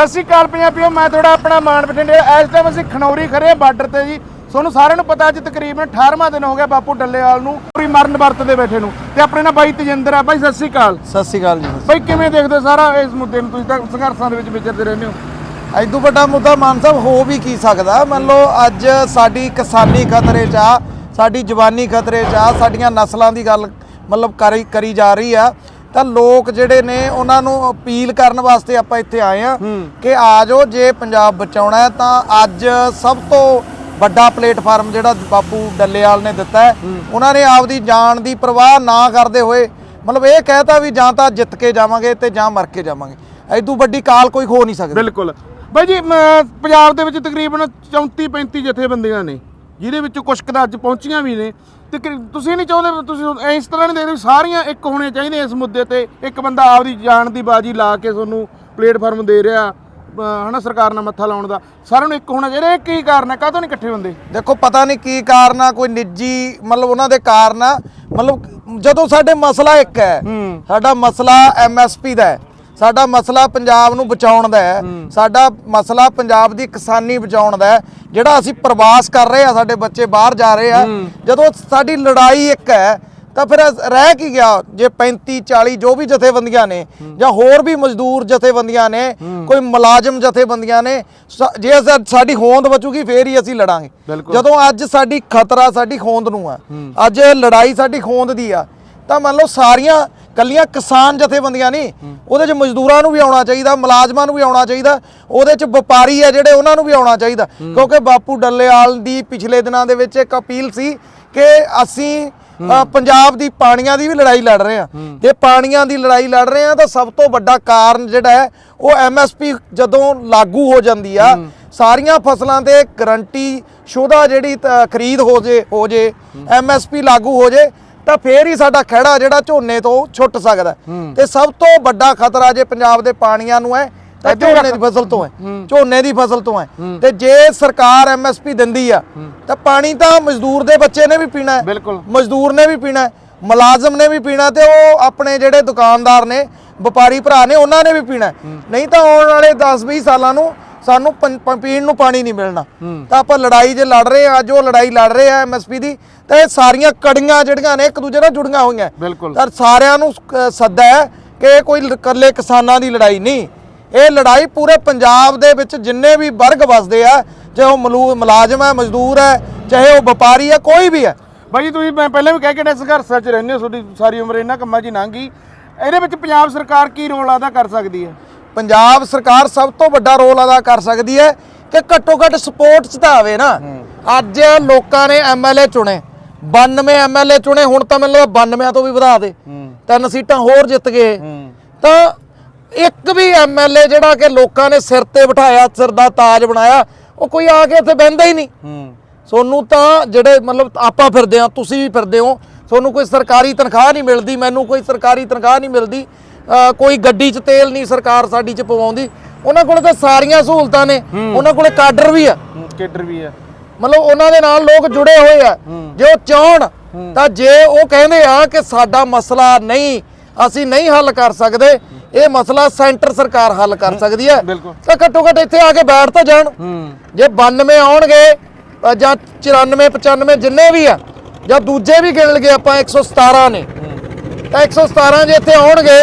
ਸਤਿ ਸ਼੍ਰੀ ਅਕਾਲ ਪੰਜਾਬੀਓ ਮੈਂ ਤੁਹਾਡਾ ਆਪਣਾ ਮਾਨ ਬਠਿੰਡੇ। ਇਸ ਟਾਈਮ ਅਸੀਂ ਖਨੌਰੀ ਖੜੇ ਬਾਰਡਰ ਤੇ ਜੀ। ਤੁਹਾਨੂੰ ਸਾਰਿਆਂ ਨੂੰ ਪਤਾ ਅੱਜ ਤਕਰੀਬਨ 18ਵਾਂ ਦਿਨ ਹੋ ਗਿਆ ਬਾਪੂ ਡੱਲੇਵਾਲ ਨੂੰ ਪੂਰੀ ਮਰਨ ਵਰਤ ਦੇ ਬੈਠੇ ਨੂੰ। ਤੇ ਆਪਣੇ ਨਾਲ ਬਾਈ ਤਜਿੰਦਰ ਆ। ਬਾਈ ਸਤਿ ਸ਼੍ਰੀ ਅਕਾਲ। ਸਤਿ ਸ਼੍ਰੀ ਅਕਾਲ ਜੀ ਬਾਈ ਕਿਵੇਂ ਦੇਖਦੇ ਹੋ ਸਾਰਾ ਇਸ ਮੁੱਦੇ ਨੂੰ? ਤੁਸੀਂ ਤਾਂ ਸੰਘਰਸ਼ਾਂ ਦੇ ਵਿੱਚ ਵਿਚਰਦੇ ਰਹਿੰਦੇ ਹੋ। ਐਦੂ ਵੱਡਾ ਮੁੱਦਾ ਮਾਨ ਸਾਹਿਬ ਹੋ ਵੀ ਕੀ ਸਕਦਾ? ਮੰਨ ਲਓ ਅੱਜ ਸਾਡੀ ਕਿਸਾਨੀ ਖਤਰੇ 'ਚ ਆ ਸਾਡੀ ਜਵਾਨੀ ਖਤਰੇ 'ਚ ਆ ਸਾਡੀਆਂ ਨਸਲਾਂ ਦੀ ਗੱਲ ਮਤਲਬ ਕਰੀ ਕਰੀ ਜਾ ਰਹੀ ਆ। ਤਾਂ ਲੋਕ ਜਿਹੜੇ ਨੇ ਉਹਨਾਂ ਨੂੰ ਅਪੀਲ ਕਰਨ ਵਾਸਤੇ ਆਪਾਂ ਇੱਥੇ ਆਏ ਆ ਕਿ ਆ ਜਾਓ ਜੇ ਪੰਜਾਬ ਬਚਾਉਣਾ ਹੈ ਤਾਂ ਅੱਜ ਸਭ ਤੋਂ ਵੱਡਾ ਪਲੇਟਫਾਰਮ ਜਿਹੜਾ ਬਾਪੂ ਡੱਲੇਵਾਲ ਨੇ ਦਿੱਤਾ ਹੈ ਉਹਨਾਂ ਨੇ ਆਪਦੀ ਜਾਨ ਦੀ ਪਰਵਾਹ ਨਾ ਕਰਦੇ ਹੋਏ ਮਤਲਬ ਇਹ ਕਹਿਤਾ ਵੀ ਜਾਂ ਤਾਂ ਜਿੱਤ ਕੇ ਜਾਵਾਂਗੇ ਤੇ ਜਾਂ ਮਰ ਕੇ ਜਾਵਾਂਗੇ। ਐਦੂ ਵੱਡੀ ਕਾਲ ਕੋਈ ਹੋ ਨਹੀਂ ਸਕਦੀ। ਬਿਲਕੁਲ। ਬਾਈ ਜੀ ਪੰਜਾਬ ਦੇ ਵਿੱਚ ਤਕਰੀਬਨ 34 35 ਜਥੇਬੰਦੀਆਂ ਨੇ ਜਿਹਦੇ ਵਿੱਚੋਂ ਕੁਝ ਕੁ ਤਾਂ ਅੱਜ ਪਹੁੰਚੀਆਂ ਵੀ ਨੇ। ਤੇ ਕਿ- ਤੁਸੀਂ ਨਹੀਂ ਚਾਹੁੰਦੇ ਤੁਸੀਂ ਇਸ ਤਰ੍ਹਾਂ ਨਹੀਂ ਦੇਖਦੇ ਵੀ ਸਾਰੀਆਂ ਇੱਕ ਹੋਣੇ ਚਾਹੀਦੇ ਇਸ ਮੁੱਦੇ ਤੇ ਇੱਕ ਬੰਦਾ ਆਪਦੀ ਜਾਨ ਦੀ ਬਾਜੀ ਲਾ ਕੇ ਤੁਹਾਨੂੰ ਪਲੇਟਫਾਰਮ ਦੇ ਰਿਹਾ ਅ, ਹਨਾ ਸਰਕਾਰ ਨਾਲ ਮੱਥਾ ਲਾਉਣ ਦਾ। ਸਾਰਿਆਂ ਨੂੰ ਇੱਕ ਹੋਣਾ ਚਾਹੀਦਾ ਇਹ ਕੀ ਕਾਰਨ ਹੈ ਕਾਹਤੋਂ ਨਹੀਂ ਇਕੱਠੇ ਹੁੰਦੇ? ਦੇਖੋ ਪਤਾ ਨਹੀਂ ਕੀ ਕਾਰਨ ਆ ਕੋਈ ਨਿੱਜੀ ਮਤਲਬ ਉਹਨਾਂ ਦੇ ਕਾਰਨ ਆ। ਮਤਲਬ ਜਦੋਂ ਸਾਡੇ ਮਸਲਾ ਇੱਕ ਹੈ ਹੂੰ। ਸਾਡਾ ਮਸਲਾ ਐਮਐਸਪੀ ਦਾ ਹੈ। ਸਾਡਾ ਮਸਲਾ ਪੰਜਾਬ ਨੂੰ ਬਚਾਉਣ ਦਾ ਹੈ। ਸਾਡਾ ਮਸਲਾ ਪੰਜਾਬ ਦੀ ਕਿਸਾਨੀ ਬਚਾਉਣ ਦਾ ਹੈ। ਜਿਹੜਾ ਅਸੀਂ ਪ੍ਰਵਾਸ ਕਰ ਰਹੇ ਆ ਸਾਡੇ ਬੱਚੇ ਬਾਹਰ ਜਾ ਰਹੇ ਆ। ਜਦੋਂ ਸਾਡੀ ਲੜਾਈ ਇੱਕ ਹੈ ਤਾਂ ਫਿਰ ਰਹਿ ਕੀ ਗਿਆ? ਜੇ 35 40 ਜੋ ਵੀ ਜਥੇਬੰਦੀਆਂ ਨੇ ਜਾਂ ਹੋਰ ਵੀ ਮਜ਼ਦੂਰ ਜਥੇਬੰਦੀਆਂ ਨੇ ਕੋਈ ਮੁਲਾਜ਼ਮ ਜਥੇਬੰਦੀਆਂ ਨੇ ਜੇ ਸਾਡੀ ਹੋਂਦ ਬਚੂਗੀ ਫੇਰ ਹੀ ਅਸੀਂ ਲੜਾਂਗੇ। ਜਦੋਂ ਅੱਜ ਸਾਡੀ ਖਤਰਾ ਸਾਡੀ ਹੋਂਦ ਨੂੰ ਆ ਅੱਜ ਲੜਾਈ ਸਾਡੀ ਹੋਂਦ ਦੀ ਆ ਤਾਂ ਮੰਨ ਲਓ ਸਾਰੀਆਂ ਕੱਲੀਆਂ ਕਿਸਾਨ ਜਥੇਬੰਦੀਆਂ ਨਹੀਂ, ਉਹਦੇ 'ਚ ਮਜ਼ਦੂਰਾਂ ਨੂੰ ਵੀ ਆਉਣਾ ਚਾਹੀਦਾ, ਮੁਲਾਜ਼ਮਾਂ ਨੂੰ ਵੀ ਆਉਣਾ ਚਾਹੀਦਾ, ਉਹਦੇ 'ਚ ਵਪਾਰੀ ਆ ਜਿਹੜੇ ਉਹਨਾਂ ਨੂੰ ਵੀ ਆਉਣਾ ਚਾਹੀਦਾ। ਕਿਉਂਕਿ ਬਾਪੂ ਡੱਲੇਵਾਲ ਦੀ ਪਿਛਲੇ ਦਿਨਾਂ ਦੇ ਵਿੱਚ ਇੱਕ ਅਪੀਲ ਸੀ ਕਿ ਅਸੀਂ ਪੰਜਾਬ ਦੀ ਪਾਣੀਆਂ ਦੀ ਵੀ ਲੜਾਈ ਲੜ ਰਹੇ ਆ ਤੇ ਪਾਣੀਆਂ ਦੀ ਲੜਾਈ ਲੜ ਰਹੇ ਆ ਤਾਂ ਸਭ ਤੋਂ ਵੱਡਾ ਕਾਰਨ ਜਿਹੜਾ ਹੈ, ਉਹ ਐਮਐਸਪੀ ਜਦੋਂ ਲਾਗੂ ਹੋ ਜਾਂਦੀ ਆ, ਸਾਰੀਆਂ ਫਸਲਾਂ ਤੇ ਗਰੰਟੀ, ਸ਼ੁਦਾ ਜਿਹੜੀ ਖਰੀਦ ਹੋ ਜੇ ਹੋ ਜੇ ਐਮਐਸਪੀ ਲਾਗੂ ਹੋ ਜੇ ਤਾਂ ਫੇਰ ਹੀ ਸਾਡਾ ਖਹਿੜਾ ਜਿਹੜਾ ਝੋਨੇ ਤੋਂ ਛੁੱਟ ਸਕਦਾ। ਤੇ ਸਭ ਤੋਂ ਵੱਡਾ ਖਤਰਾ ਜੇ ਪੰਜਾਬ ਦੇ ਪਾਣੀਆਂ ਨੂੰ ਹੈ ਤਾਂ ਝੋਨੇ ਦੀ ਫਸਲ ਤੋਂ ਹੈ। ਝੋਨੇ ਦੀ ਫਸਲ ਤੋਂ ਹੈ। ਤੇ ਜੇ ਸਰਕਾਰ ਐਮਐਸਪੀ ਦਿੰਦੀ ਆ ਤਾਂ ਪਾਣੀ ਤਾਂ ਮਜ਼ਦੂਰ ਦੇ ਬੱਚੇ ਨੇ ਵੀ ਪੀਣਾ ਹੈ। ਮਜ਼ਦੂਰ ਨੇ ਵੀ ਪੀਣਾ ਹੈ, ਮੁਲਾਜ਼ਮ ਨੇ ਵੀ ਪੀਣਾ ਤੇ ਉਹ ਆਪਣੇ ਜਿਹੜੇ ਦੁਕਾਨਦਾਰ ਨੇ ਵਪਾਰੀ ਭਰਾ ਨੇ ਉਹਨਾਂ ਨੇ ਵੀ ਪੀਣਾ। ਨਹੀਂ ਤਾਂ ਆਉਣ ਵਾਲੇ 10-20 ਸਾਲਾਂ ਨੂੰ ਸਾਨੂੰ ਪੀਣ ਨੂੰ ਪਾਣੀ ਨਹੀਂ ਮਿਲਣਾ। ਤਾਂ ਆਪਾਂ ਲੜਾਈ ਜੇ ਲੜ ਰਹੇ ਆ ਅੱਜ ਉਹ ਲੜਾਈ ਲੜ ਰਹੇ ਆ ਐਮਐਸਪੀ ਦੀ ਤਾਂ ਇਹ ਸਾਰੀਆਂ ਕੜੀਆਂ ਜਿਹੜੀਆਂ ਨੇ ਇੱਕ ਦੂਜੇ ਨਾਲ ਜੁੜੀਆਂ ਹੋਈਆਂ। ਤਾਂ ਸਾਰਿਆਂ ਨੂੰ ਸੱਦਾ ਹੈ ਕਿ ਇਹ ਕੋਈ ਇਕੱਲੇ ਕਿਸਾਨਾਂ ਦੀ ਲੜਾਈ ਨਹੀਂ। ਇਹ ਲੜਾਈ ਪੂਰੇ ਪੰਜਾਬ ਦੇ ਵਿੱਚ ਜਿੰਨੇ ਵੀ ਵਰਗ ਵਸਦੇ ਆ ਚਾਹੇ ਉਹ ਮਲੂ- ਮੁਲਾਜ਼ਮ ਹੈ ਮਜ਼ਦੂਰ ਹੈ ਚਾਹੇ ਉਹ ਵਪਾਰੀ ਹੈ ਕੋਈ ਵੀ ਹੈ। ਬਾਈ ਤੁਸੀਂ ਮੈਂ ਪਹਿਲਾਂ ਵੀ ਕਹਿ ਕੇ ਸੰਘਰਸ਼ਾਂ 'ਚ ਰਹਿੰਦੇ ਹੋ ਤੁਹਾਡੀ ਸਾਰੀ ਉਮਰ ਇਹਨਾਂ ਕੰਮਾਂ 'ਚ ਹੀ ਲੰਘ ਇਹਦੇ ਵਿੱਚ ਪੰਜਾਬ ਸਰਕਾਰ ਕੀ ਰੋਲ ਅਦਾ ਕਰ ਸਕਦੀ ਹੈ? ਪੰਜਾਬ ਸਰਕਾਰ ਸਭ ਤੋਂ ਵੱਡਾ ਰੋਲ ਅਦਾ ਕਰ ਸਕਦੀ ਹੈ ਕਿ ਘੱਟੋ ਘੱਟ ਸਪੋਰਟ ਚ ਤਾਂ ਆਵੇ ਨਾ। ਅੱਜ ਲੋਕਾਂ ਨੇ ਐਮਐਲਏ ਚੁਣੇ 92 ਐਮਐਲਏ ਚੁਣੇ ਹੁਣ ਤਾਂ ਮੈਨੂੰ ਲੱਗਦਾ 92 ਤੋਂ ਵੀ ਵਧਾ ਦੇ। ਤਿੰਨ ਸੀਟਾਂ ਹੋਰ ਜਿੱਤ ਗਏ। ਤਾਂ ਇੱਕ ਵੀ ਐਮਐਲਏ ਜਿਹੜਾ ਕਿ ਲੋਕਾਂ ਨੇ ਸਿਰ ਤੇ ਬਿਠਾਇਆ ਸਿਰ ਦਾ ਤਾਜ ਬਣਾਇਆ ਉਹ ਕੋਈ ਆ ਕੇ ਇੱਥੇ ਬਹਿੰਦਾ ਹੀ ਨਹੀਂ। ਸੋਨੂੰ ਤਾਂ ਜਿਹੜੇ ਮਤਲਬ ਆਪਾਂ ਫਿਰਦੇ ਆ ਤੁਸੀਂ ਵੀ ਫਿਰਦੇ ਹੋ ਤੁਹਾਨੂੰ ਕੋਈ ਸਰਕਾਰੀ ਤਨਖਾਹ ਨਹੀਂ ਮਿਲਦੀ ਮੈਨੂੰ ਕੋਈ ਸਰਕਾਰੀ ਤਨਖਾਹ ਨਹੀਂ ਮਿਲਦੀ। ਕੋਈ ਗੱਡੀ 'ਚ ਤੇਲ ਨਹੀਂ ਸਰਕਾਰ ਸਾਡੀ 'ਚ ਪਵਾਉਂਦੀ। ਉਹਨਾਂ ਕੋਲ ਤਾਂ ਸਾਰੀਆਂ ਸਹੂਲਤਾਂ ਨੇ ਉਹਨਾਂ ਕੋਲੇ ਕਾਡਰ ਵੀ ਆ। ਕੇਡਰ ਵੀ ਹੈ ਮਤਲਬ ਉਹਨਾਂ ਦੇ ਨਾਲ ਲੋਕ ਜੁੜੇ ਹੋਏ ਆ। ਜੇ ਉਹ ਚਾਹਣ ਤਾਂ ਜੇ ਉਹ ਕਹਿੰਦੇ ਆ ਕਿ ਸਾਡਾ ਮਸਲਾ ਨਹੀਂ ਅਸੀਂ ਨਹੀਂ ਹੱਲ ਕਰ ਸਕਦੇ ਇਹ ਮਸਲਾ ਸੈਂਟਰ ਸਰਕਾਰ ਹੱਲ ਕਰ ਸਕਦੀ ਹੈ। ਤਾਂ ਘੱਟੋ ਘੱਟ ਇੱਥੇ ਆ ਕੇ ਬੈਠ ਤਾਂ ਜਾਣ। ਜੇ 92 ਆਉਣਗੇ ਜਾਂ 94 95 ਜਿੰਨੇ ਵੀ ਆ ਜਾਂ ਦੂਜੇ ਵੀ ਗਿਣ ਲਗੇ ਆਪਾਂ 117 ਨੇ। ਤਾਂ 117 ਜੇ ਇੱਥੇ ਆਉਣਗੇ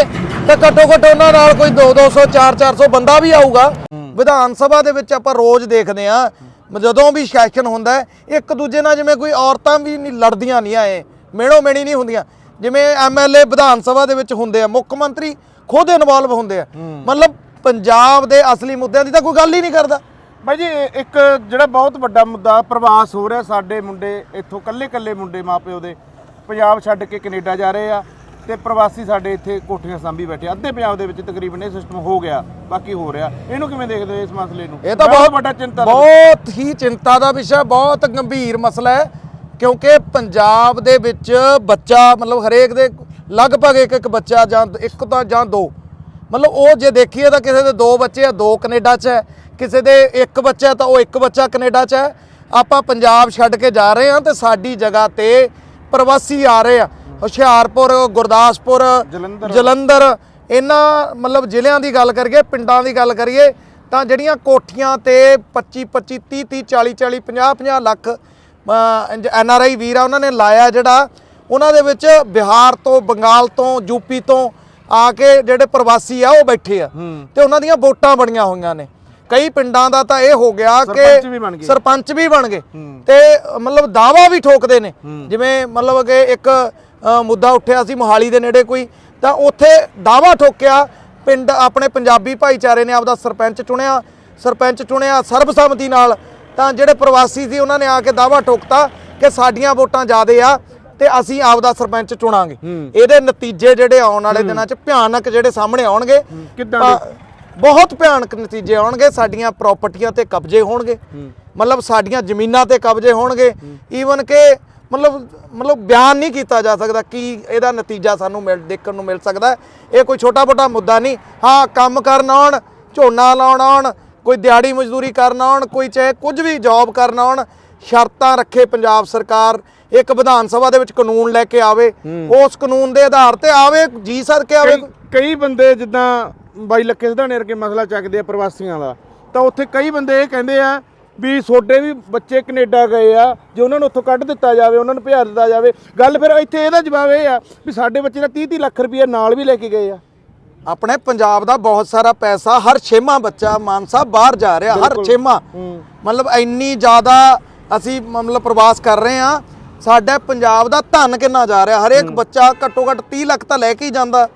ਤਾਂ ਘੱਟੋ ਘੱਟ ਉਹਨਾਂ ਨਾਲ ਕੋਈ 2 200 4 400 ਬੰਦਾ ਵੀ ਆਊਗਾ। ਵਿਧਾਨ ਸਭਾ ਦੇ ਵਿੱਚ ਆਪਾਂ ਰੋਜ਼ ਦੇਖਦੇ ਆ ਜਦੋਂ ਵੀ ਸੈਸ਼ਨ ਹੁੰਦਾ ਇੱਕ ਦੂਜੇ ਨਾਲ ਜਿਵੇਂ ਕੋਈ ਔਰਤਾਂ ਵੀ ਨਹੀਂ ਲੜਦੀਆਂ ਨਹੀਂ ਆਏ ਮੇੜੋ ਮੇਣੀ ਨਹੀਂ ਹੁੰਦੀਆਂ। ਜਿਵੇਂ ਐਮਐਲਏ ਵਿਧਾਨ ਸਭਾ ਦੇ ਵਿੱਚ ਹੁੰਦੇ ਆ ਮੁੱਖ ਮੰਤਰੀ ਖੁਦ ਇਨਵੋਲਵ ਹੁੰਦੇ ਆ। ਮਤਲਬ ਪੰਜਾਬ ਦੇ ਅਸਲੀ ਮੁੱਦਿਆਂ ਦੀ ਤਾਂ ਕੋਈ ਗੱਲ ਹੀ ਨਹੀਂ ਕਰਦਾ। ਬਾਈ ਜੀ ਇੱਕ ਜਿਹੜਾ ਬਹੁਤ ਵੱਡਾ ਮੁੱਦਾ ਪ੍ਰਵਾਸ ਹੋ ਰਿਹਾ ਸਾਡੇ ਮੁੰਡੇ ਇੱਥੋਂ ਕੱਲੇ ਕੱਲੇ ਮੁੰਡੇ ਮਾਪਿਓ ਦੇ। ਪੰਜਾਬ ਛੱਡ ਕੇ ਕੈਨੇਡਾ ਜਾ ਰਹੇ ਆ। ਤੇ ਪ੍ਰਵਾਸੀ ਸਾਡੇ ਇੱਥੇ ਕੋਠੀਆਂ ਸਾਂਭੀ ਬੈਠੇ। ਅੱਧੇ ਪੰਜਾਬ ਦੇ ਵਿੱਚ ਤਕਰੀਬਨ ਇਹ ਸਿਸਟਮ ਹੋ ਗਿਆ ਬਾਕੀ ਹੋ ਰਿਹਾ। ਇਹਨੂੰ ਕਿਵੇਂ ਦੇਖਦੇ ਹੋ ਇਸ ਮਸਲੇ ਨੂੰ? ਇਹ ਤਾਂ ਬਹੁਤ ਵੱਡਾ ਚਿੰਤਾ ਦਾ ਬਹੁਤ ਹੀ ਚਿੰਤਾ ਦਾ ਵਿਸ਼ਾ ਬਹੁਤ ਗੰਭੀਰ ਮਸਲਾ ਹੈ ਕਿਉਂਕਿ ਪੰਜਾਬ ਦੇ ਵਿੱਚ ਬੱਚਾ ਮਤਲਬ ਹਰੇਕ ਦੇ ਲਗਭਗ ਇੱਕ ਇੱਕ ਬੱਚਾ ਜਾਂ ਇੱਕ ਤਾਂ ਜਾਂ ਦੋ। ਮਤਲਬ ਉਹ ਜੇ ਦੇਖੀਏ ਤਾਂ ਕਿਸੇ ਦੇ ਦੋ ਬੱਚੇ ਆ ਦੋ ਕੈਨੇਡਾ 'ਚ ਹੈ। ਕਿਸੇ ਦੇ ਇੱਕ ਬੱਚਾ ਤਾਂ ਉਹ ਇੱਕ ਬੱਚਾ ਕੈਨੇਡਾ 'ਚ ਹੈ। ਆਪਾਂ ਪੰਜਾਬ ਛੱਡ ਕੇ ਜਾ ਰਹੇ ਹਾਂ ਤੇ ਸਾਡੀ ਜਗ੍ਹਾ ਤੇ ਪ੍ਰਵਾਸੀ ਆ ਰਹੇ ਆ ਹੁਸ਼ਿਆਰਪੁਰ ਗੁਰਦਾਸਪੁਰ ਜਲੰਧਰ। ਇਹਨਾਂ ਮਤਲਬ ਜ਼ਿਲ੍ਹਿਆਂ ਦੀ ਗੱਲ ਕਰੀਏ ਪਿੰਡਾਂ ਦੀ ਗੱਲ ਕਰੀਏ ਤਾਂ ਜਿਹੜੀਆਂ ਕੋਠੀਆਂ ਤੇ 25 25 30 30 40 40 50 50 ਲੱਖ ਐਨ ਆਰ ਆਈ ਵੀਰ ਆ ਉਹਨਾਂ ਨੇ ਲਾਇਆ ਜਿਹੜਾ ਉਹਨਾਂ ਦੇ ਵਿੱਚ ਬਿਹਾਰ ਤੋਂ ਬੰਗਾਲ ਤੋਂ ਯੂਪੀ ਤੋਂ ਆ ਕੇ ਜਿਹੜੇ ਪ੍ਰਵਾਸੀ ਆ ਉਹ ਬੈਠੇ ਆ। ਤੇ ਉਹਨਾਂ ਦੀਆਂ ਵੋਟਾਂ ਬਣੀਆਂ ਹੋਈਆਂ ਨੇ। ਕਈ ਪਿੰਡਾਂ ਦਾ ਤਾਂ ਇਹ ਹੋ ਗਿਆ ਕਿ। ਸਰਪੰਚ ਵੀ ਬਣ ਗਏ। ਤੇ ਮਤਲਬ ਦਾਵਾ ਵੀ ਠੋਕਦੇ ਨੇ। ਜਿਵੇਂ ਮਤਲਬ ਕਿ ਇੱਕ ਮੁੱਦਾ ਉੱਠਿਆ ਸੀ ਮੋਹਾਲੀ ਦੇ ਨੇੜੇ ਕੋਈ ਤਾਂ ਉੱਥੇ ਦਾਵਾ ਠੋਕਿਆ ਪਿੰਡ ਆਪਣੇ ਪੰਜਾਬੀ ਭਾਈਚਾਰੇ ਨੇ ਆਪਦਾ ਸਰਪੰਚ ਚੁਣਿਆ ਸਰਪੰਚ ਚੁਣਿਆ ਸਰਬਸੰਮਤੀ ਨਾਲ ਤਾਂ ਜਿਹੜੇ ਪ੍ਰਵਾਸੀ ਸੀ ਉਹਨਾਂ ਨੇ ਆ ਕੇ ਦਾਵਾ ਠੋਕਤਾ ਕਿ ਸਾਡੀਆਂ ਵੋਟਾਂ ਜ਼ਿਆਦੇ ਆ ਤੇ ਅਸੀਂ ਆਪਦਾ ਸਰਪੰਚ ਚੁਣਾਂਗੇ। ਇਹਦੇ ਨਤੀਜੇ ਜਿਹੜੇ ਆਉਣ ਵਾਲੇ ਦਿਨਾਂ 'ਚ ਭਿਆਨਕ ਜਿਹੜੇ ਸਾਹਮਣੇ ਆਉਣਗੇ ਕਿੱਦਾਂ ਬਹੁਤ ਭਿਆਨਕ ਨਤੀਜੇ ਆਉਣਗੇ ਸਾਡੀਆਂ ਪ੍ਰਾਪਰਟੀਆਂ ਤੇ ਕਬਜ਼ੇ ਹੋਣਗੇ। ਮਤਲਬ ਸਾਡੀਆਂ ਜ਼ਮੀਨਾਂ ਤੇ ਕਬਜ਼ੇ ਹੋਣਗੇ। ਈਵਨ ਕਿ ਮਤਲਬ ਮਤਲਬ ਬਿਆਨ ਨਹੀਂ ਕੀਤਾ ਜਾ ਸਕਦਾ ਕੀ ਇਹਦਾ ਨਤੀਜਾ ਸਾਨੂੰ ਮਿਲ ਦੇਖਣ ਨੂੰ ਮਿਲ ਸਕਦਾ। ਇਹ ਕੋਈ ਛੋਟਾ ਮੋਟਾ ਮੁੱਦਾ ਨਹੀਂ। ਹਾਂ ਕੰਮ ਕਰਨ ਆਉਣ ਝੋਨਾ ਲਾਉਣ ਆਉਣ ਕੋਈ ਦਿਹਾੜੀ ਮਜ਼ਦੂਰੀ ਕਰਨ ਆਉਣ ਕੋਈ ਚਾਹੇ ਕੁਝ ਵੀ ਜੌਬ ਕਰਨ ਆਉਣ ਸ਼ਰਤਾਂ ਰੱਖੇ ਪੰਜਾਬ ਸਰਕਾਰ ਇੱਕ ਵਿਧਾਨ ਸਭਾ ਦੇ ਵਿੱਚ ਕਾਨੂੰਨ ਲੈ ਕੇ ਆਵੇ ਉਸ ਕਾਨੂੰਨ ਦੇ ਆਧਾਰ ਤੇ ਆਵੇ ਜੀ ਸਦਕੇ ਆਵੇ। ਕਈ ਕਈ ਬੰਦੇ ਜਿੱਦਾਂ ਬਾਈ ਲੱਕੇ ਸਿਧਾਣੇ ਵਰਗੇ ਮਸਲਾ ਚੱਕਦੇ ਆ ਪ੍ਰਵਾਸੀਆਂ ਦਾ ਤਾਂ ਉੱਥੇ ਕਈ ਬੰਦੇ ਇਹ ਕਹਿੰਦੇ ਆ ਵੀ ਤੁਹਾਡੇ ਵੀ ਬੱਚੇ ਕੈਨੇਡਾ ਗਏ ਆ ਜੇ ਉਹਨਾਂ ਨੂੰ ਉੱਥੋਂ ਕੱਢ ਦਿੱਤਾ ਜਾਵੇ ਉਹਨਾਂ ਨੂੰ ਭਜਾ ਦਿੱਤਾ ਜਾਵੇ ਗੱਲ ਫਿਰ ਇੱਥੇ ਇਹਦਾ ਜਵਾਬ ਇਹ ਆ ਵੀ ਸਾਡੇ ਬੱਚੇ ਦਾ 30 30 ਲੱਖ ਰੁਪਏ ਨਾਲ ਵੀ ਲੈ ਕੇ ਗਏ ਆ। ਆਪਣੇ ਪੰਜਾਬ ਦਾ ਬਹੁਤ ਸਾਰਾ ਪੈਸਾ ਹਰ ਛੇਵਾਂ ਬੱਚਾ ਮਾਨਸਾ ਬਾਹਰ ਜਾ ਰਿਹਾ ਹਰ ਛੇਵਾਂ ਮਤਲਬ ਇੰਨੀ ਜ਼ਿਆਦਾ ਅਸੀਂ ਮਤਲਬ ਪ੍ਰਵਾਸ ਕਰ ਰਹੇ ਆ ਸਾਡਾ ਪੰਜਾਬ ਦਾ ਧਨ ਕਿੰਨਾ ਜਾ ਰਿਹਾ? ਹਰੇਕ ਬੱਚਾ ਘੱਟੋ ਘੱਟ 30 ਲੱਖ ਤਾਂ ਲੈ ਕੇ ਹੀ ਜਾਂਦਾ।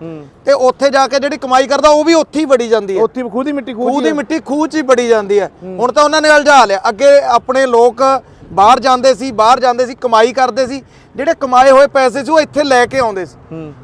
ਤੇ ਉੱਥੇ ਜਾ ਕੇ ਜਿਹੜੀ ਕਮਾਈ ਕਰਦਾ ਉਹ ਵੀ ਉੱਥੇ ਹੀ ਵੜੀ ਜਾਂਦੀ ਹੈ। ਉੱਥੇ ਖੂਹ ਦੀ ਮਿੱਟੀ ਖੂਹ ਦੀ ਮਿੱਟੀ ਖੂਹ 'ਚ ਹੀ ਬੜੀ ਜਾਂਦੀ ਹੈ। ਹੁਣ ਤਾਂ ਉਹਨਾਂ ਨੇ ਉਲਝਾ ਲਿਆ। ਅੱਗੇ ਆਪਣੇ ਲੋਕ ਬਾਹਰ ਜਾਂਦੇ ਸੀ ਬਾਹਰ ਜਾਂਦੇ ਸੀ ਕਮਾਈ ਕਰਦੇ ਸੀ। ਜਿਹੜੇ ਕਮਾਏ ਹੋਏ ਪੈਸੇ ਸੀ ਉਹ ਇੱਥੇ ਲੈ ਕੇ ਆਉਂਦੇ ਸੀ।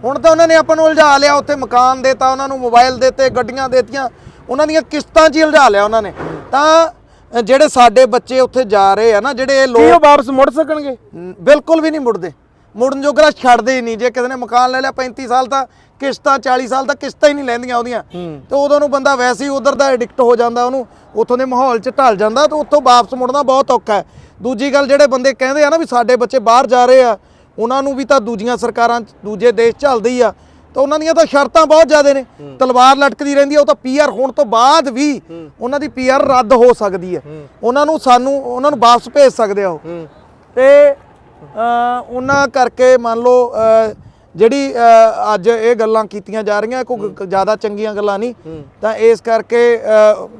ਹੁਣ ਤਾਂ ਉਹਨਾਂ ਨੇ ਆਪਾਂ ਨੂੰ ਉਲਝਾ ਲਿਆ। ਉੱਥੇ ਮਕਾਨ ਦੇਤਾ ਉਹਨਾਂ ਨੂੰ ਮੋਬਾਈਲ ਦੇਤੇ ਗੱਡੀਆਂ ਦੇਤੀਆਂ ਉਹਨਾਂ ਦੀਆਂ ਕਿਸ਼ਤਾਂ 'ਚ ਹੀ ਉਲਝਾ ਲਿਆ ਉਹਨਾਂ ਨੇ। ਤਾਂ ਜਿਹੜੇ ਸਾਡੇ ਬੱਚੇ ਉੱਥੇ ਜਾ ਰਹੇ ਆ ਨਾ ਜਿਹੜੇ ਇਹ ਕੀ ਲੋਕ ਉਹ ਵਾਪਸ ਮੁੜ ਸਕਣਗੇ? ਬਿਲਕੁਲ ਵੀ ਨਹੀਂ ਮੁੜਦੇ। ਮੁੜਨ ਜੋਗਰਾ ਛੱਡਦੇ ਹੀ ਨਹੀਂ। ਜੇ ਕਿਸੇ ਨੇ ਮਕਾਨ ਲੈ ਲਿਆ 35 ਸਾਲ ਤਾਂ ਕਿਸ਼ਤਾਂ 40 ਸਾਲ ਤੱਕ ਕਿਸ਼ਤਾਂ ਹੀ ਨਹੀਂ ਲੈਂਦੀਆਂ ਉਹਦੀਆਂ। ਤੇ ਉਦੋਂ ਨੂੰ ਬੰਦਾ ਵੈਸੇ ਹੀ ਉਧਰ ਦਾ ਐਡਿਕਟ ਹੋ ਜਾਂਦਾ ਉਹਨੂੰ। ਉੱਥੋਂ ਦੇ ਮਾਹੌਲ 'ਚ ਢਲ ਜਾਂਦਾ ਤੇ ਉੱਥੋਂ ਵਾਪਸ ਮੁੜਨਾ ਬਹੁਤ ਔਖਾ ਹੈ। ਦੂਜੀ ਗੱਲ ਜਿਹੜੇ ਬੰਦੇ ਕਹਿੰਦੇ ਆ ਨਾ ਵੀ ਸਾਡੇ ਬੱਚੇ ਬਾਹਰ ਜਾ ਰਹੇ ਆ ਉਹਨਾਂ ਨੂੰ ਵੀ ਤਾਂ ਦੂਜੀਆਂ ਸਰਕਾਰਾਂ 'ਚ ਦੂਜੇ ਦੇਸ਼ ਝੱਲਦੀ ਹੀ ਆ। ਤਾਂ ਉਹਨਾਂ ਦੀਆਂ ਤਾਂ ਸ਼ਰਤਾਂ ਬਹੁਤ ਜ਼ਿਆਦੇ ਨੇ। ਤਲਵਾਰ ਲਟਕਦੀ ਰਹਿੰਦੀ ਆ ਉਹ ਤਾਂ ਪੀਆਰ ਹੋਣ ਤੋਂ ਬਾਅਦ ਵੀ ਉਹਨਾਂ ਦੀ ਪੀਆਰ ਰੱਦ ਹੋ ਸਕਦੀ ਹੈ। ਉਹਨਾਂ ਨੂੰ ਸਾਨੂੰ ਉਹਨਾਂ ਨੂੰ ਵਾਪਸ ਭੇਜ ਸਕਦੇ ਆ ਉਹ। ਤੇ ਉਹਨਾਂ ਕਰਕੇ ਮੰਨ ਲਓ ਜਿਹੜੀ ਅੱਜ ਇਹ ਗੱਲਾਂ ਕੀਤੀਆਂ ਜਾ ਰਹੀਆਂ ਕੋਈ ਜ਼ਿਆਦਾ ਚੰਗੀਆਂ ਗੱਲਾਂ ਨਹੀਂ ਤਾਂ ਇਸ ਕਰਕੇ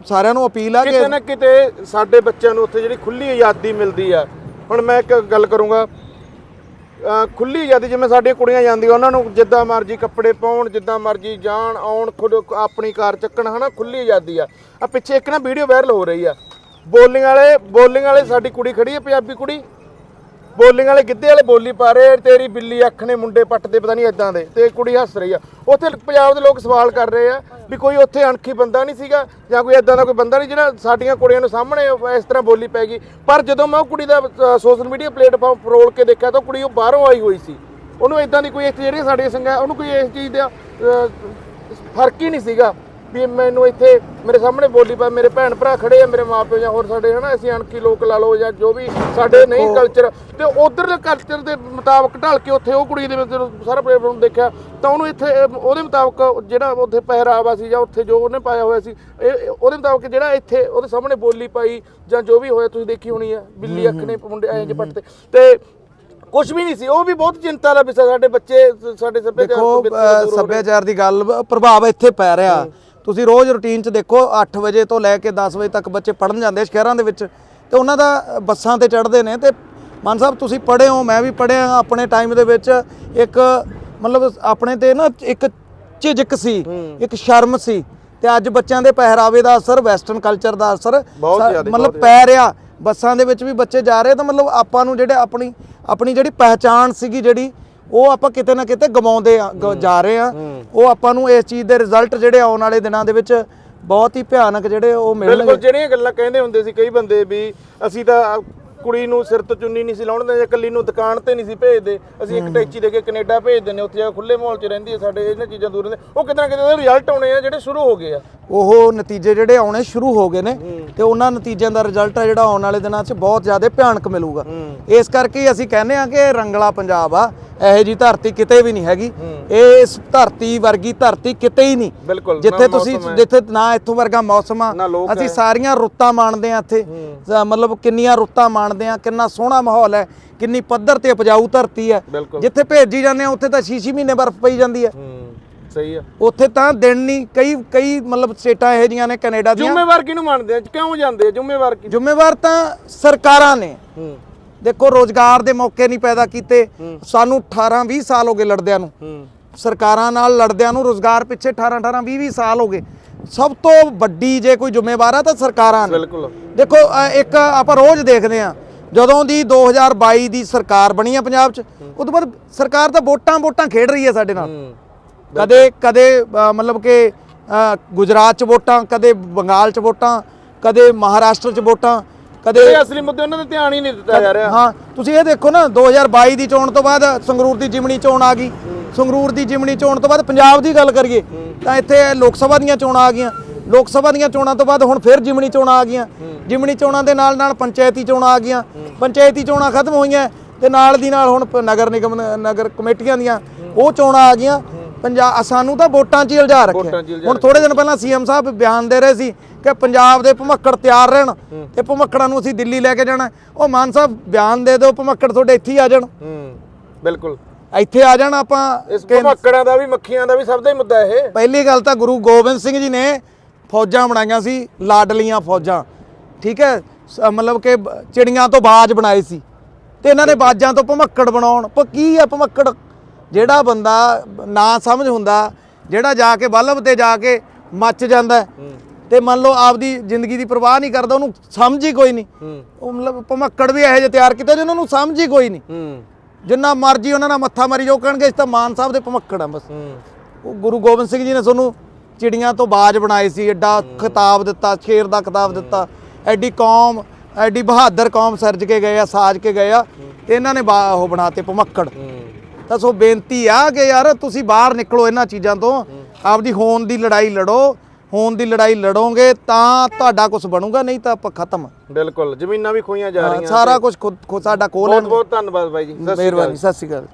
ਸਾਰਿਆਂ ਨੂੰ ਅਪੀਲ ਆ ਕਿ ਕਿਤੇ ਨਾ ਕਿਤੇ ਸਾਡੇ ਬੱਚਿਆਂ ਨੂੰ ਉੱਥੇ ਜਿਹੜੀ ਖੁੱਲੀ ਆਜ਼ਾਦੀ ਮਿਲਦੀ ਆ। ਹੁਣ ਮੈਂ ਇੱਕ ਗੱਲ ਕਰੂੰਗਾ ਖੁੱਲੀ ਆਜ਼ਾਦੀ ਜਿਵੇਂ ਸਾਡੀਆਂ ਕੁੜੀਆਂ ਜਾਂਦੀਆਂ, ਉਹਨਾਂ ਨੂੰ ਜਿੱਦਾਂ ਮਰਜ਼ੀ ਕੱਪੜੇ ਪਾਉਣ, ਜਿੱਦਾਂ ਮਰਜ਼ੀ ਜਾਣ, ਆਉਣ, ਖੁਦ ਆਪਣੀ ਕਾਰ ਚੱਕਣ, ਹਨਾ, ਖੁੱਲੀ ਆਜ਼ਾਦੀ ਆ। ਆ ਪਿੱਛੇ ਇੱਕ ਨਾ ਵੀਡੀਓ ਵਾਇਰਲ ਹੋ ਰਹੀ ਆ। ਬੋਲਿੰਗ ਵਾਲੇ ਬੋਲਿੰਗ ਵਾਲੇ ਸਾਡੀ ਕੁੜੀ ਖੜੀ ਹੈ ਪੰਜਾਬੀ ਕੁੜੀ। ਬੋਲਿੰਗ ਵਾਲੇ ਗਿੱਧੇ ਵਾਲੇ ਬੋਲੀ ਪਾ ਰਹੇ ਤੇਰੀ ਬਿੱਲੀ ਅੱਖ ਨੇ ਮੁੰਡੇ ਪੱਟਦੇ ਪਤਾ ਨਹੀਂ ਇਦਾਂ ਦੇ, ਤੇ ਕੁੜੀ ਹੱਸ ਰਹੀ ਆ। ਉੱਥੇ ਪੰਜਾਬ ਦੇ ਲੋਕ ਸਵਾਲ ਕਰ ਰਹੇ ਆ ਵੀ ਕੋਈ ਉੱਥੇ ਅਣਖੀ ਬੰਦਾ ਨਹੀਂ ਸੀਗਾ, ਜਾਂ ਕੋਈ ਇਦਾਂ ਦਾ ਕੋਈ ਬੰਦਾ ਨਹੀਂ ਜਿਹੜਾ ਸਾਡੀਆਂ ਕੁੜੀਆਂ ਨੂੰ ਸਾਹਮਣੇ ਇਸ ਤਰ੍ਹਾਂ ਬੋਲੀ ਪੈ ਗਈ। ਪਰ ਜਦੋਂ ਮੈਂ ਉਹ ਕੁੜੀ ਦਾ ਸੋਸ਼ਲ ਮੀਡੀਆ ਪਲੇਟਫਾਰਮ ਫਰੋਲ ਕੇ ਦੇਖਿਆ ਤਾਂ ਉਹ ਕੁੜੀ ਉਹ ਬਾਹਰੋਂ ਆਈ ਹੋਈ ਸੀ। ਉਹਨੂੰ ਇਦਾਂ ਦੀ ਕੋਈ ਇੱਥੇ ਜਿਹੜੀਆਂ ਸਾਡੀਆਂ ਸੰਗਾਂ, ਉਹਨੂੰ ਕੋਈ ਇਸ ਚੀਜ਼ ਦਾ ਫ਼ਰਕ ਹੀ ਨਹੀਂ ਸੀਗਾ। ਵੀ ਮੈਨੂੰ ਇੱਥੇ ਮੇਰੇ ਸਾਹਮਣੇ ਬੋਲੀ ਪਾ ਮੇਰੇ ਭੈਣ ਭਰਾ ਖੜੇ ਆ ਮੇਰੇ ਮਾਪੇ ਜਾਂ ਹੋਰ ਸਾਡੇ ਹਨਾ ਅਸੀਂ ਅਣਖੀ ਲੋਕ ਲਾ ਲਓ ਜਾਂ ਜੋ ਵੀ ਸਾਡੇ ਨਹੀਂ ਕਲਚਰ ਤੇ ਉਧਰਲੇ ਕਲਚਰ ਦੇ ਮੁਤਾਬਕ ਢਲ ਕੇ ਉੱਥੇ ਉਹ ਕੁੜੀ ਦੇ ਸਾਰਾ ਪਲੇਟਫਾਰਮ ਦੇਖਿਆ ਤਾਂ ਉਹਨੂੰ ਇੱਥੇ ਉਹਦੇ ਮੁਤਾਬਕ ਜਿਹੜਾ ਉੱਥੇ ਪਹਿਰਾਵਾ ਸੀ ਜਾਂ ਉੱਥੇ ਜੋ ਉਹਨੇ ਪਾਇਆ ਹੋਇਆ ਸੀ ਇਹ ਉਹਦੇ ਮੁਤਾਬਕ ਜਿਹੜਾ ਇੱਥੇ ਉਹਦੇ ਸਾਹਮਣੇ ਬੋਲੀ ਪਾਈ ਜਾਂ ਜੋ ਵੀ ਹੋਇਆ ਤੁਸੀਂ ਦੇਖੀ ਹੋਣੀ ਆ ਬਿੱਲੀ ਅੱਖ ਨੇ ਮੁੰਡੇ ਐਂ ਜੇ ਪੱਟ ਤੇ। ਕੁਝ ਵੀ ਨਹੀਂ ਸੀ ਉਹ ਵੀ ਬਹੁਤ ਚਿੰਤਾ ਦਾ ਵਿਸ਼ਾ ਸਾਡੇ ਬੱਚੇ ਸਾਡੇ ਸੱਭਿਆਚਾਰ ਦੇਖੋ। ਸੱਭਿਆਚਾਰ ਦੀ ਗੱਲ ਪ੍ਰਭਾਵ ਇੱਥੇ ਪੈ ਰਿਹਾ। ਤੁਸੀਂ ਰੋਜ਼ ਰੁਟੀਨ 'ਚ ਦੇਖੋ 8 ਵਜੇ ਤੋਂ ਲੈ ਕੇ 10 ਵਜੇ ਤੱਕ ਬੱਚੇ ਪੜਨ ਜਾਂਦੇ ਸ਼ਹਿਰਾਂ ਦੇ ਵਿੱਚ। ਤੇ ਉਹਨਾਂ ਦਾ ਬੱਸਾਂ ਤੇ ਚੜ੍ਹਦੇ ਨੇ ਤੇ ਮਾਨ ਸਾਹਿਬ ਤੁਸੀਂ ਪੜ੍ਹੇ ਹੋ ਮੈਂ ਵੀ ਪੜ੍ਹਿਆ ਆਪਣੇ ਟਾਈਮ ਦੇ ਵਿੱਚ। ਇੱਕ ਮਤਲਬ ਆਪਣੇ ਤੇ ਨਾ ਇੱਕ ਝਿਜਕ ਸੀ ਇੱਕ ਸ਼ਰਮ ਸੀ। ਤੇ ਅੱਜ ਬੱਚਿਆਂ ਦੇ ਪਹਿਰਾਵੇ ਦਾ ਅਸਰ ਵੈਸਟਰਨ ਕਲਚਰ ਦਾ ਅਸਰ ਮਤਲਬ ਪੈ ਰਿਹਾ। ਬੱਸਾਂ ਦੇ ਵਿੱਚ ਵੀ ਬੱਚੇ ਜਾ ਰਹੇ ਤਾਂ ਮਤਲਬ ਆਪਾਂ ਨੂੰ ਜਿਹੜੇ ਆਪਣੀ ਆਪਣੀ ਜਿਹੜੀ ਪਹਿਚਾਣ ਸੀਗੀ ਜਿਹੜੀ ਉਹ ਆਪਾਂ ਕਿਤੇ ਨਾ ਕਿਤੇ ਗਵਾਉਂਦੇ ਆ ਗ- ਜਾ ਰਹੇ ਆ। ਉਹ ਆਪਾਂ ਨੂੰ ਇਸ ਚੀਜ਼ ਦੇ ਰਿਜ਼ਲਟ ਜਿਹੜੇ ਆਉਣ ਵਾਲੇ ਦਿਨਾਂ ਦੇ ਵਿੱਚ ਬਹੁਤ ਹੀ ਭਿਆਨਕ ਜਿਹੜੇ ਉਹ ਬਿਲਕੁਲ ਮਿਲਣਗੇ ਜਿਹੜੀਆਂ ਗੱਲਾਂ ਕਹਿੰਦੇ ਹੁੰਦੇ ਸੀ ਕਈ ਬੰਦੇ ਵੀ ਅਸੀਂ ਤਾਂ ਕੁੜੀ ਨੂੰ ਸਿਰ ਤੋਂ ਚੁੰਨੀ ਨਹੀਂ ਸੀ ਲਾਉਣ ਦਿੰਦੇ ਜਾਂ ਇਕੱਲੀ ਨੂੰ ਦੁਕਾਨ ਤੇ ਨਹੀਂ ਸੀ ਭੇਜਦੇ। ਅਸੀਂ ਇੱਕ ਟੈਚੀ ਦੇ ਕੇ ਕੈਨੇਡਾ ਭੇਜ ਦਿੰਦੇ ਉੱਥੇ ਜਾ ਖੁੱਲੇ ਮਾਹੌਲ 'ਚ ਰਹਿੰਦੀ ਹੈ ਸਾਡੇ ਇਹਨਾਂ ਚੀਜ਼ਾਂ ਦੂਰ ਰਹਿੰਦੇ ਉਹ ਕਿਤੇ ਨਾ ਕਿਤੇ ਉਹਦੇ ਰਿਜ਼ਲਟ ਆਉਣੇ ਆ ਜਿਹੜੇ ਸ਼ੁਰੂ ਹੋ ਗਏ ਆ। ਉਹ ਨਤੀਜੇ ਜਿਹੜੇ ਆਉਣੇ ਸ਼ੁਰੂ ਹੋ ਗਏ ਨੇ ਤੇ ਉਹਨਾਂ ਨਤੀਜਿਆਂ ਦਾ ਰਿਜ਼ਲਟ ਆ ਜਿਹੜਾ ਆਉਣ ਵਾਲੇ ਦਿਨਾਂ 'ਚ ਬਹੁਤ ਜ਼ਿਆਦਾ ਭਿਆਨਕ ਮਿਲੂਗਾ। ਇਸ ਕਰਕੇ ਹੀ ਅਸੀਂ ਕਹਿੰਦੇ ਆ ਕਿ ਰੰਗਲਾ ਪੰਜਾਬ ਆ ਇਹੋ ਜੀ ਧਰਤੀ ਕਿਤੇ ਵੀ ਨਹੀਂ ਹੈਗੀ। ਇਸ ਧਰਤੀ ਵਰਗੀ ਧਰਤੀ ਕਿਤੇ ਹੀ ਨਹੀਂ। ਜਿੱਥੇ ਤੁਸੀਂ। ਜਿੱਥੇ ਨਾ ਇੱਥੋਂ ਵਰਗਾ ਮੌਸਮ ਆ ਅਸੀਂ। ਸਾਰੀਆਂ ਰੁੱਤਾਂ ਮਾਣਦੇ ਆ ਇੱਥੇ। ਮਤਲਬ ਕਿੰਨੀਆਂ ਰੁੱਤਾਂ ਮਾਣਦੇ ਆ ਕਿੰਨਾ ਸੋਹਣਾ ਮਾਹੌਲ ਹੈ ਕਿੰਨੀ ਪੱਧਰ ਤੇ ਉਪਜਾਊ ਧਰਤੀ ਹੈ। ਜਿੱਥੇ ਭੇਜੀ ਜਾਂਦੇ ਆ ਉੱਥੇ ਤਾਂ 6-6 ਮਹੀਨੇ ਬਰਫ਼ ਪਈ ਜਾਂਦੀ ਹੈ। ਸਹੀ ਆ ਉੱਥੇ ਤਾਂ ਦਿਨ ਨਹੀਂ ਕਈ ਕਈ ਮਤਲਬ ਸਟੇਟਾਂ ਇਹੋ ਜਿਹੀਆਂ ਨੇ ਕੈਨੇਡਾ ਦੀਆਂ। ਜ਼ਿੰਮੇਵਾਰ ਕਿਹਨੂੰ ਮੰਨਦੇ ਆ? ਕਿਉਂ ਜਾਂਦੇ ਆ ਜ਼ਿੰਮੇਵਾਰ ਕੀ? ਜ਼ਿੰਮੇਵਾਰ ਤਾਂ ਸਰਕਾਰਾਂ ਨੇ। ਹੂੰ। ਦੇਖੋ ਰੋਜ਼ਗਾਰ ਦੇ ਮੌਕੇ ਨਹੀਂ ਪੈਦਾ ਕੀਤੇ। ਸਾਨੂੰ 18 20 ਸਾਲ ਹੋ ਗਏ ਲੜਦਿਆਂ ਨੂੰ। ਸਰਕਾਰਾਂ ਨਾਲ ਲੜਦਿਆਂ ਨੂੰ ਰੋਜ਼ਗਾਰ ਪਿੱਛੇ 18 18 20 20 ਸਾਲ ਹੋ ਗਏ। ਸਭ ਤੋਂ ਵੱਡੀ ਜੇ ਕੋਈ ਜ਼ਿੰਮੇਵਾਰ ਆ ਤਾਂ ਸਰਕਾਰਾਂ ਨੇ। ਬਿਲਕੁਲ। ਦੇਖੋ ਇੱਕ ਆਪਾਂ ਰੋਜ਼ ਦੇਖਦੇ ਆ ਜਦੋਂ ਦੀ 2022 ਦੀ ਸਰਕਾਰ ਬਣੀ ਆ ਪੰਜਾਬ 'ਚ ਤੋਂ ਬਾਅਦ ਸਰਕਾਰ ਤਾਂ ਵੋਟਾਂ ਵੋਟਾਂ ਖੇਡ ਰਹੀ ਹੈ ਸਾਡੇ ਨਾਲ। ਕਦੇ ਕਦੇ ਮਤਲਬ ਕਿ ਗੁਜਰਾਤ 'ਚ ਵੋਟਾਂ ਕਦੇ ਬੰਗਾਲ 'ਚ ਵੋਟਾਂ ਕਦੇ ਮਹਾਰਾਸ਼ਟਰ 'ਚ ਵੋਟਾਂ ਕਦੇ ਇਹ ਅਸਲੀ ਮੁੱਦੇ ਉਹਨਾਂ ਤੇ ਧਿਆਨ ਹੀ ਨਹੀਂ ਦਿੱਤਾ ਜਾ ਰਿਹਾ। ਹਾਂ ਤੁਸੀਂ ਇਹ ਦੇਖੋ ਨਾ 2022 ਦੀ ਚੋਣ ਤੋਂ ਬਾਅਦ ਸੰਗਰੂਰ ਦੀ ਜਿਮਣੀ ਚੋਣ ਆ ਗਈ। ਸੰਗਰੂਰ ਦੀ ਜਿਮਣੀ ਚੋਣ ਤੋਂ ਬਾਅਦ ਪੰਜਾਬ ਦੀ ਗੱਲ ਕਰੀਏ ਤਾਂ ਇੱਥੇ ਲੋਕ ਸਭਾ ਦੀਆਂ ਚੋਣਾਂ ਆ ਗਈਆਂ। ਲੋਕ ਸਭਾ ਦੀਆਂ ਚੋਣਾਂ ਤੋਂ ਬਾਅਦ ਹੁਣ ਫਿਰ ਜਿਮਣੀ ਚੋਣਾਂ ਆ ਗਈਆਂ। ਜਿਮਣੀ ਚੋਣਾਂ ਦੇ ਨਾਲ ਨਾਲ ਪੰਚਾਇਤੀ ਚੋਣਾਂ ਆ ਗਈਆਂ। ਪੰਚਾਇਤੀ ਚੋਣਾਂ ਖਤਮ ਹੋਈਆਂ ਤੇ ਨਾਲ ਦੀ ਨਾਲ ਹੁਣ ਨਗਰ ਨਿਗਮ ਨਗਰ ਕਮੇਟੀਆਂ ਦੀਆਂ ਉਹ ਚੋਣਾਂ ਆ ਗਈਆਂ। ਪੰਜਾਬ ਸਾਨੂੰ ਤਾਂ ਵੋਟਾਂ 'ਚ ਹੀ ਉਲਝਾ ਰੱਖਿਆ। ਹੀ ਹੁਣ ਥੋੜੇ ਦਿਨ ਪਹਿਲਾਂ ਸੀਐਮ ਸਾਹਿਬ ਬਿਆਨ ਦੇ ਰਹੇ ਸੀ ਕਿ ਪੰਜਾਬ ਦੇ ਭਮੱਕੜ ਤਿਆਰ ਰਹਿਣ ਤੇ ਭਮੱਕੜਾਂ ਨੂੰ ਅਸੀਂ ਦਿੱਲੀ ਲੈ ਕੇ ਜਾਣਾ ਉਹ ਮਾਨ ਸਾਹਿਬ ਬਿਆਨ ਦੇ ਦਿਓ ਭਮੱਕੜ ਤੁਹਾਡੇ ਇੱਥੇ ਹੀ ਆ ਜਾਣ। ਹੂੰ ਬਿਲਕੁਲ। ਇੱਥੇ ਆ ਜਾਣ ਆਪਾਂ ਇਸ ਭਮੱਕੜਾਂ ਦਾ ਵੀ ਮੱਖੀਆਂ ਦਾ ਵੀ ਸਭ ਦਾ ਹੀ ਮੁੱਦਾ ਇਹ। ਪਹਿਲੀ ਗੱਲ ਤਾਂ ਗੁਰੂ ਗੋਬਿੰਦ ਸਿੰਘ ਜੀ ਨੇ ਫੌਜਾਂ ਬਣਾਈਆਂ ਸੀ ਲਾਡਲੀਆਂ ਫੌਜਾਂ। ਠੀਕ ਹੈ? ਮਤਲਬ ਕਿ ਚਿੜੀਆਂ ਤੋਂ ਬਾਜ ਬਣਾਏ ਸੀ। ਤੇ ਇਹਨਾਂ ਨੇ ਬਾਜਾਂ ਤੋਂ ਭਮੱਕੜ ਬਣਾਉਣ। ਪਰ ਕੀ ਆ ਭਮੱਕੜ? ਜਿਹੜਾ ਬੰਦਾ ਨਾ ਸਮਝ ਹੁੰਦਾ ਜਿਹੜਾ ਜਾ ਕੇ ਬਲਬ ਤੇ ਜਾ ਕੇ ਮੱਚ ਜਾਂਦਾ ਤੇ ਮੰਨ ਲਓ ਆਪਦੀ ਜ਼ਿੰਦਗੀ ਦੀ ਪਰਵਾਹ ਨਹੀਂ ਕਰਦਾ ਉਹਨੂੰ ਸਮਝ ਹੀ ਕੋਈ ਨਹੀਂ। ਉਹ ਮਤਲਬ ਭਮੱਕੜ ਵੀ ਇਹੋ ਜਿਹੇ ਤਿਆਰ ਕੀਤੇ ਜਿਹਨਾਂ ਨੂੰ ਸਮਝ ਹੀ ਕੋਈ ਨਹੀਂ। ਜਿੰਨਾ ਮਰਜ਼ੀ ਉਹਨਾਂ ਨਾਲ ਮੱਥਾ ਮਾਰੀ ਜੋ ਕਹਿਣਗੇ ਇਸ ਤਾਂ ਮਾਨ ਸਾਹਿਬ ਦੇ ਭਮੱਕੜ ਆ ਬਸ। ਉਹ ਗੁਰੂ ਗੋਬਿੰਦ ਸਿੰਘ ਜੀ ਨੇ ਤੁਹਾਨੂੰ ਚਿੜੀਆਂ ਤੋਂ ਬਾਜ ਬਣਾਏ ਸੀ ਐਡਾ ਖਿਤਾਬ ਦਿੱਤਾ ਸ਼ੇਰ ਦਾ ਖਿਤਾਬ ਦਿੱਤਾ। ਐਡੀ ਕੌਮ ਐਡੀ ਬਹਾਦਰ ਕੌਮ ਸਿਰਜ ਕੇ ਗਏ ਆ ਸਾਜ ਕੇ ਗਏ ਆ। ਤੇ ਇਹਨਾਂ ਨੇ ਉਹ ਬਣਾਤੇ ਭਮੱਕੜ। ਤਾਂ ਸੋ ਬੇਨਤੀ ਆ ਕਿ ਯਾਰ ਤੁਸੀਂ ਬਾਹਰ ਨਿਕਲੋ ਇਹਨਾਂ ਚੀਜ਼ਾਂ ਤੋਂ। ਆਪਦੀ ਹੋਣ ਦੀ ਲੜਾਈ ਲੜੋ। ਹੋਣ ਦੀ ਲੜਾਈ ਲੜੋਗੇ ਤਾਂ ਤੁਹਾਡਾ ਕੁਝ ਬਣੂਗਾ ਨਹੀਂ ਤਾਂ ਆਪਾਂ ਖਤਮ। ਬਿਲਕੁਲ ਜ਼ਮੀਨਾਂ ਵੀ ਖੋਈਆਂ ਜਾ ਰਹੀਆਂ ਸਾਰਾ ਕੁਝ ਖੁਦ ਸਾਡਾ ਕੋਲ ਬਹੁਤ ਬਹੁਤ ਧੰਨਵਾਦ ਬਾਈ ਜੀ। ਸਤਿ ਸ਼੍ਰੀ ਅਕਾਲ ਮਿਹਰਬਾਨੀ ਸਤਿ ਸ਼੍ਰੀ ਅਕਾਲ।